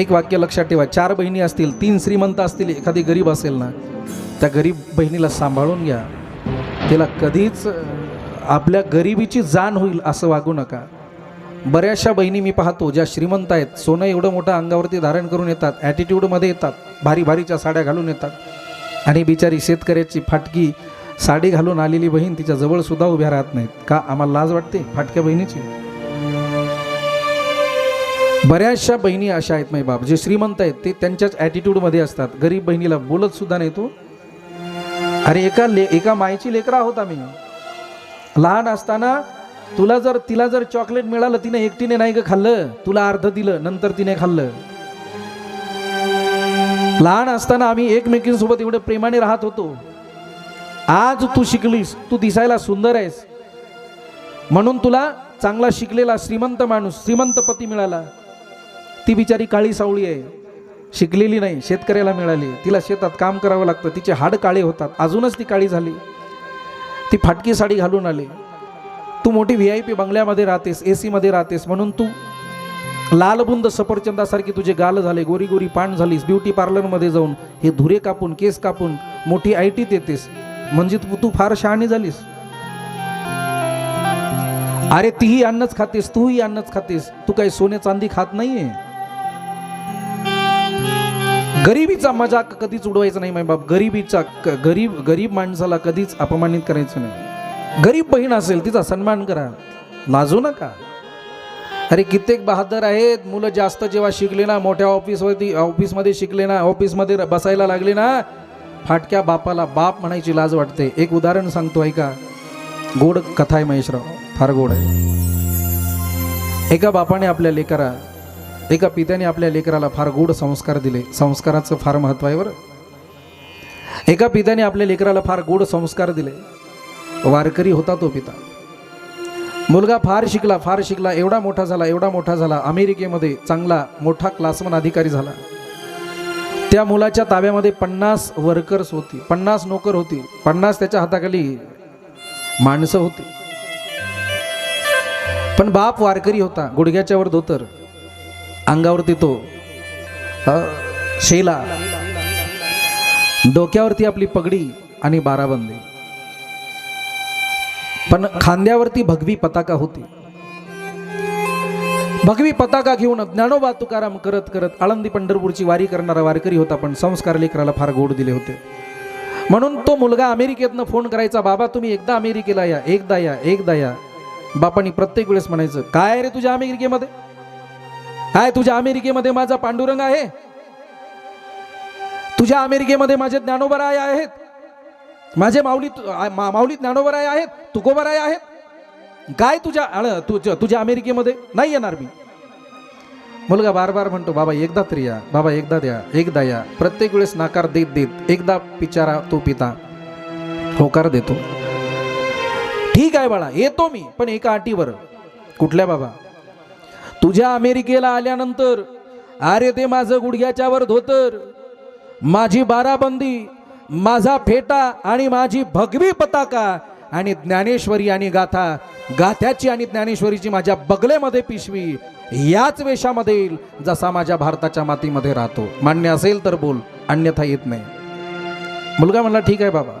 एक वाक्य लक्षात ठेवा. चार बहिणी असतील तीन श्रीमंत असतील एखादी गरीब असेल ना त्या गरीब बहिणीला सांभाळून घ्या. तिला कधीच आपल्या गरिबीची जाण होईल असं वागू नका. बऱ्याचशा बहिणी मी पाहतो ज्या श्रीमंत आहेत सोनं एवढं मोठं अंगावरती धारण करून येतात ॲटिट्यूडमध्ये येतात भारी भारीच्या साड्या घालून येतात. आणि बिचारी शेतकऱ्याची फाटकी साडी घालून आलेली बहीण तिच्या उभ्या राहत नाहीत. का आम्हाला लाज वाटते फाटक्या बहिणीची? बऱ्याचशा बहिणी अशा आहेत माई बाप जे श्रीमंत आहेत ते त्यांच्याच ॲटिट्यूडमध्ये असतात. गरीब बहिणीला बोलत सुद्धा नाही तू. अरे एका ले एका मायची लेकरा आहोत आम्ही. लहान असताना तुला जर तिला जर चॉकलेट मिळालं तिने एकटीने नाही ग खाल्लं. तुला अर्ध दिलं नंतर तिने खाल्लं. लहान असताना आम्ही एकमेकींसोबत एवढे प्रेमाने राहत होतो. आज तू शिकलीस तू दिसायला सुंदर आहेस. म्हणून तुला चांगला शिकलेला श्रीमंत माणूस श्रीमंत पती मिळाला. ती बिचारी काळी सावळी आहे. शिकलेली नाही शेतकऱ्याला मिळाली. तिला शेतात काम करावं लागतं. तिचे हाड काळे होतात. अजूनच ती काळी झाली. ती फाटकी साडी घालून आली. तू मोठी व्ही आय पी बंगल्यामध्ये राहतेस ए सीमध्ये राहतेस. म्हणून तू लालबुंद सफरचंदासारखी तुझे गाल झाले गोरी गोरी पान झालीस ब्युटी पार्लरमध्ये जाऊन हे धुरे कापून केस कापून मोठी आय टी देतेस. म्हणजे तू तू फार शहाणी झालीस. अरे तीही अन्नच खातेस तूही अन्नच खातेस. तू काही सोने चांदी खात नाहीये. गरिबीचा मजाक कधीच उडवायचा नाही माय बाप. गरिबीचा क- गरीब गरीब माणसाला कधीच अपमानित करायचं नाही. गरीब बहीण असेल तिचा सन्मान करा. लाजू नका. अरे कित्येक बहादर आहेत. मुलं जास्त जेव्हा शिकले ना मोठ्या ऑफिसवरती ऑफिसमध्ये शिकले ना ऑफिसमध्ये बसायला लागले ना फाटक्या बापाला बाप म्हणायची लाज वाटते. एक उदाहरण सांगतो ऐका. गोड कथा आहे महेशराव. फार गोड आहे. एका बापाने आपल्या लेकरा एका पित्याने आपल्या लेकराला फार गोड संस्कार दिले. संस्काराचं फार महत्त्व आहे बरं. एका पित्याने आपल्या लेकराला फार गोड संस्कार दिले. वारकरी होता तो पिता. मुलगा फार शिकला फार शिकला एवढा मोठा झाला एवढा मोठा झाला अमेरिकेमध्ये चांगला मोठा क्लासमन अधिकारी झाला. त्या मुलाच्या ताब्यामध्ये पन्नास वर्कर्स होती पन्नास नोकर होती पन्नास त्याच्या हाताखाली माणसं होती. पण बाप वारकरी होता गुडघ्याच्यावर धोतर अंगावरती तो शेला. डोक्यावरती आपली पगडी आणि बाराबंदी. पण खांद्यावरती भगवी पताका होती. भगवी पताका घेऊन ज्ञानोबा तुकाराम करत करत आळंदी पंढरपूरची वारी करणारा वारकरी होता पण संस्कार लेकराला फार गोड दिले होते. म्हणून तो मुलगा अमेरिकेतनं फोन करायचा बाबा तुम्ही एकदा अमेरिकेला या एकदा या एकदा या. बापानी प्रत्येक वेळेस म्हणायचं काय रे तुझ्या अमेरिकेमध्ये? काय तुझ्या अमेरिकेमध्ये माझा पांडुरंग आहे. तुझ्या अमेरिकेमध्ये माझे ज्ञानोबराय आहेत. माझे माऊली मा- माऊली ज्ञानोबराय आहेत तुकोबराय आहेत. काय तुझ्या अळ तुझ्या तुझ्या अमेरिकेमध्ये नाही येणार मी. मुलगा बार बार म्हणतो बाबा एकदा तरी या. बाबा एकदा द्या. एकदा या. प्रत्येक वेळेस नाकार देत देत. एकदा पिचारा तो पिता. होकार देतो. ठीक आहे बाळा येतो मी पण एका अटीवर. कुठल्या बाबा? तुझ्या अमेरिकेला आल्यानंतर अरे ते माझं गुडघ्याच्या वर धोतर माझी बाराबंदी माझा फेटा आणि माझी भगवी पताका आणि ज्ञानेश्वरी आणि गाथा गाथ्याची आणि ज्ञानेश्वरीची माझ्या बगलेमध्ये पिशवी याच वेशामध्ये येईल जसा माझ्या भारताच्या मातीमध्ये राहतो. मान्य असेल तर बोल अन्यथा येत नाही. मुलगा म्हणला ठीक आहे बाबा.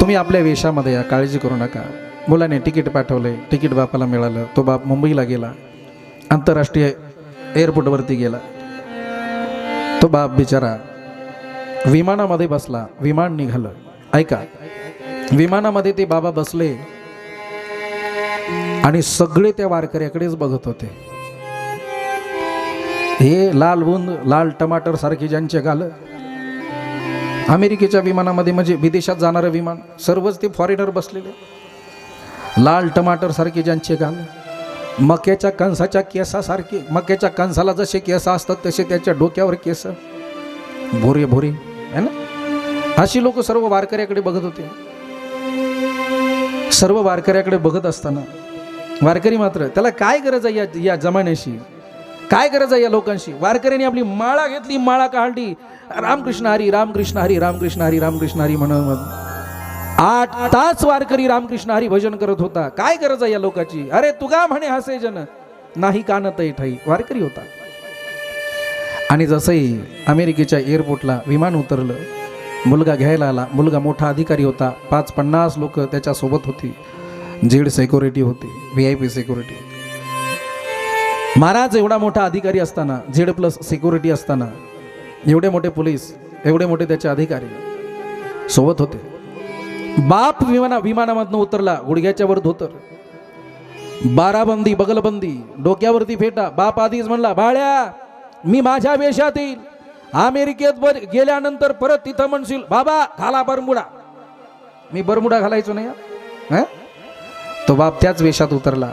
तुम्ही आपल्या वेशामध्ये या काळजी करू नका. मुलाने तिकीट पाठवले तिकीट बापाला मिळालं तो बाप मुंबईला गेला आंतरराष्ट्रीय एअरपोर्टवरती गेला. तो बाप बिचारा विमानामध्ये बसला विमान निघालं. ऐका विमानामध्ये ते बाबा बसले आणि सगळे त्या वारकऱ्याकडेच बघत होते. हे लाल बुंद लाल टमाटर सारखे ज्यांचे गाल. अमेरिकेच्या विमानामध्ये म्हणजे विदेशात जाणारं विमान सर्वच ते फॉरेनर बसलेले. लाल टमाटर सारखे ज्यांचे गाल मक्याच्या कणसाच्या केसासारखे मक्याच्या कणसाला जसे केस असतात तसे त्याच्या डोक्यावर केस. भोरे भोरे है ना? अशी लोक सर्व वारकऱ्याकडे बघत होते. सर्व वारकऱ्याकडे बघत असताना वारकरी मात्र त्याला काय गरज आहे या या जमान्याशी? काय गरज आहे या लोकांशी? वारकऱ्यांनी आपली माळा घेतली माळा काढली. रामकृष्ण हरी रामकृष्ण हरी रामकृष्ण हरी रामकृष्ण हरी म्हणून. आठ तास वारकरी रामकृष्ण हरी भजन करत होता. काय गरज आहे या लोकाची? अरे तुगा म्हणे हसे जन. नाही कानत ठाई वारकरी होता. आणि जसंही अमेरिकेच्या एअरपोर्टला विमान उतरलं मुलगा घ्यायला आला. मुलगा मोठा अधिकारी होता. पाच पन्नास लोक त्याच्यासोबत होती. जेड सेक्युरिटी होती. V I P security Maharaj एवढा मोठा अधिकारी असताना जेड प्लस सिक्युरिटी असताना एवढे मोठे पोलीस एवढे मोठे त्याचे अधिकारी सोबत होते. बाप विमाना विमानामधनं उतरला गुडघ्याच्या वर धोतर बाराबंदी बगलबंदी डोक्यावरती फेटा. बाप आधीच म्हणला बाळ्या मी माझ्या वेशात येईल अमेरिकेत गेल्यानंतर परत तिथं म्हणशील बाबा घाला बरमुडा. मी बरमुडा घालायचो नाही तो बाप त्याच वेशात उतरला.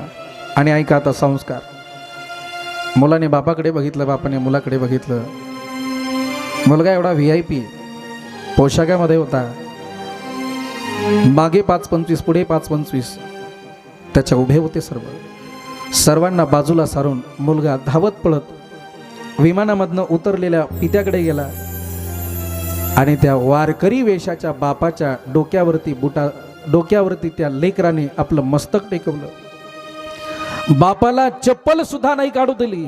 आणि ऐका आता संस्कार. मुलाने बापाकडे बघितलं बापाने मुलाकडे बघितलं. मुलगा एवढा व्ही आय पी पोशाखामध्ये होता. मागे पाच पंचवीस पुढे पाच पंचवीस. त्याच्या उभे होते सर्व. सर्वांना बाजूला सारून मुलगा धावत पळत विमानामधनं उतरलेल्या पित्याकडे गेला आणि त्या वारकरी वेशाच्या बापाच्या डोक्यावरती बुटा डोक्यावरती त्या लेकराने आपलं मस्तक टेकवलं. बापाला चप्पल सुद्धा नाही काढू दिली.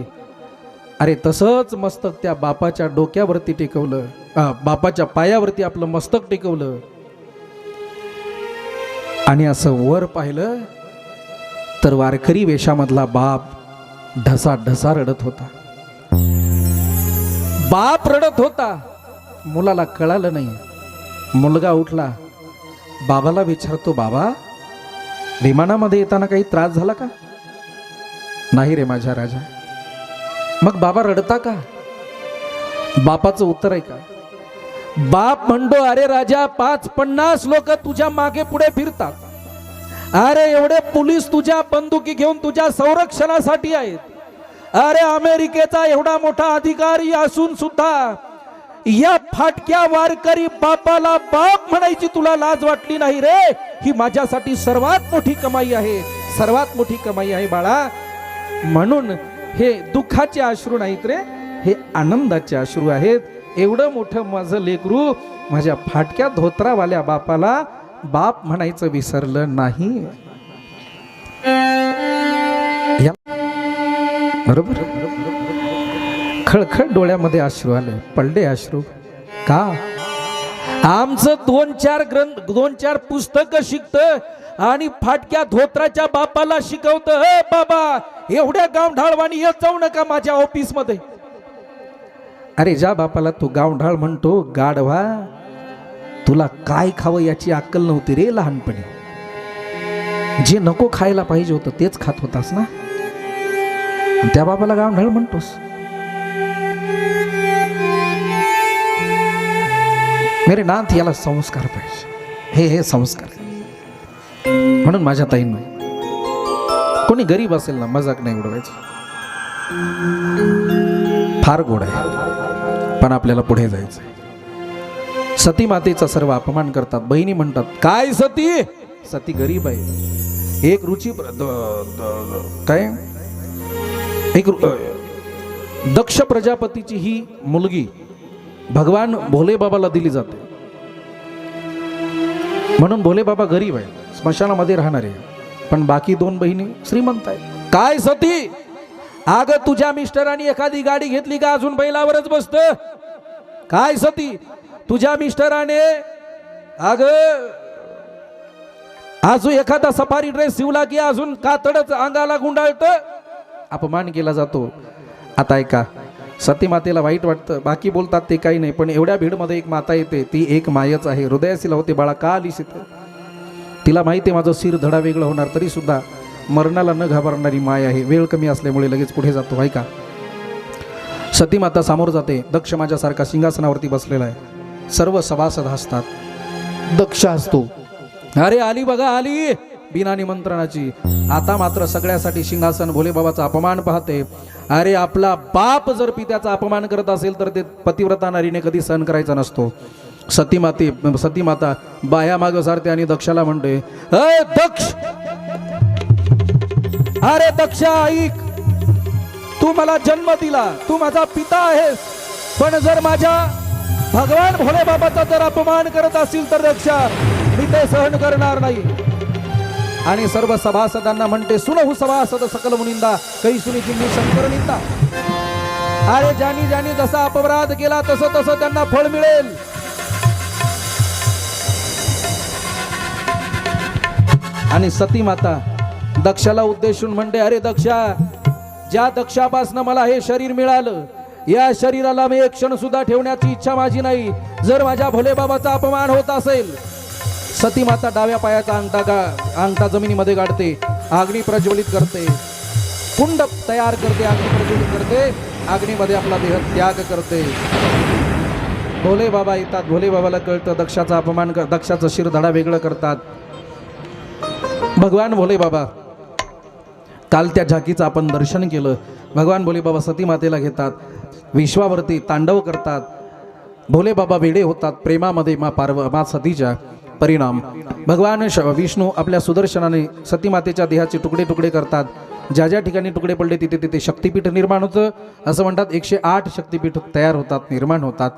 अरे तसंच मस्तक त्या बापाच्या डोक्यावरती टेकवलं बापाच्या पायावरती आपलं मस्तक टेकवलं. आणि असं वर पाहिलं तर वारकरी वेशामधला बाप ढसा ढसा रडत होता. बाप रडत होता. मुलाला कळालं नाही. मुलगा उठला. बाबाला विचारतो बाबा विमानामध्ये येताना काही त्रास झाला का? नाही रे माझ्या राजा. मग बाबा रडता का? बापाचं उत्तर आहे का बाप म्हणतो अरे राजा पाच पन्नास लोक तुझ्या मागे पुढे फिरतात. अरे एवढे पोलीस तुझ्या बंदुकी घेऊन तुझ्या संरक्षणासाठी आहेत. अरे अमेरिकेचा एवढा मोठा अधिकारी असून सुद्धा या फाटक्या वारकरी बापाला बाप म्हणायची तुला लाज वाटली नाही रे? ही माझ्यासाठी सर्वात मोठी कमाई आहे. सर्वात मोठी कमाई आहे बाळा. म्हणून हे दुःखाचे अश्रू नाहीत रे हे आनंदाचे अश्रू आहेत. एवढं मोठं माझं लेकरू माझ्या फाटक्या धोत्रावाल्या बापाला बाप म्हणायचं विसरलं नाही. बरोबर? खळखळ डोळ्यामध्ये अश्रू आले. पडले अश्रू. का? आमचं दोन चार ग्रंथ दोन चार पुस्तक शिकत आणि फाटक्या धोत्राच्या बापाला शिकवत. हे बाबा एवढ्या गावढाळवाणी हे जाऊ नका माझ्या ऑफिसमध्ये. अरे ज्या बापाला तू गावढाळ म्हणतो गाढवा. तुला काय खावं याची अक्कल नव्हती रे लहानपणी. जे नको खायला पाहिजे होतं तेच खात होतास ना? त्या बापाला गावढाळ म्हणतोस. मेरे नाथ याला संस्कार पाहिजे. हे हे संस्कार. म्हणून माझ्या ताईंनो कोणी गरीब असेल ना मजाक नाही उडवायचं. फार गोड आहे. पण आपल्याला पुढे जायचं सती मातेचा सर्व अपमान करतात बहिणी म्हणतात काय सती? सती गरीब आहे. एक रुची काय? एक दक्ष प्रजापतीची ही मुलगी भगवान भोले बाबाला दिली जाते. म्हणून भोले बाबा गरीब आहे स्मशानामध्ये राहणारे पण बाकी दोन बहिणी श्रीमंत आहेत. काय सती? अग तुझ्या मिस्टरांनी एखादी गाडी घेतली का? अजून बैलावरच बसत. काय सती? तुझ्या मिस्टराने अग अजून एखादा सफारी ड्रेस शिवला की अजून कातडच अंगाला गुंडाळत? अपमान केला जातो. आता ऐका सती मातेला वाईट वाटतं. बाकी बोलतात ते काही नाही पण एवढ्या भीडमध्ये एक माता येते. ती एक मायच आहे. हृदयाशीला होते बाळा का आलीस इथं? तिला माहिती आहे माझं शिर धडा वेगळं होणार तरी सुद्धा मरणाला न घाबरणारी माय आहे. वेळ कमी असल्यामुळे लगेच पुढे जातो. ऐका. सती माता जाते. दक्ष माझ्यासारखा सिंहासनावरती बसलेला आहे. सर्व सभासद असतात दक्ष असतो अरे आली बघा आली! बिना निमंत्रणाची. आता मात्र सगळ्यासाठी सिंहासन भोलेबाबाचा अपमान पाहते. अरे आपला बाप जर पित्याचा अपमान करत असेल तर ते पतिव्रता नारीने कधी सहन करायचा नसतो. सती माते सती माता बाया माग सारते आणि दक्षाला म्हणते अरे दक्ष! अरे दक्षा ऐक! तू मला जन्म दिला. तू माझा पिता आहेस. पण जर माझ्या भगवान भोले बाबाचा जर अपमान करत असतील तर रक्षा मी ते सहन करणार नाही. आणि सर्व सभासदांना म्हणते सुनहू सभासद सकल मुनिंदा काही सुनी जिंनी शंकर निंदा. अरे ज्यानी ज्यानी जसा अपराध केला तसं तसं त्यांना फळ मिळेल. आणि सती माता दक्षाला उद्देशून म्हणते अरे दक्षा ज्या दक्षापासनं मला हे शरीर मिळालं या शरीराला मी एक क्षण सुद्धा ठेवण्याची इच्छा माझी नाही. जर माझ्या भोलेबाबाचा अपमान होत असेल सती माता डाव्या पायाचा अंगठा गा अंगठा जमिनीमध्ये गाडते अग्नी प्रज्वलित करते. कुंड तयार करते अग्नी प्रज्वलित करते अग्नीमध्ये आपला देह त्याग करते. भोले बाबा येतात भोले बाबाला कळतं दक्षाचा अपमान कर दक्षाचं शिरधडा वेगळं करतात. भगवान भोले बाबा काल त्या झाकीचं आपण दर्शन केलं. भगवान भोले बाबा सती मातेला घेतात. विश्वावरती तांडव करतात. भोले बाबा वेडे होतात. प्रेमामध्ये मा पार्व मा सतीच्या परिणाम. भगवान श विष्णू आपल्या सुदर्शनाने सती मातेच्या देहाचे तुकडे तुकडे करतात. ज्या ज्या ठिकाणी तुकडे पडले तिथे तिथे शक्तिपीठ निर्माण होतं. असं म्हणतात एकशे आठ शक्तिपीठ तयार होतात निर्माण होतात.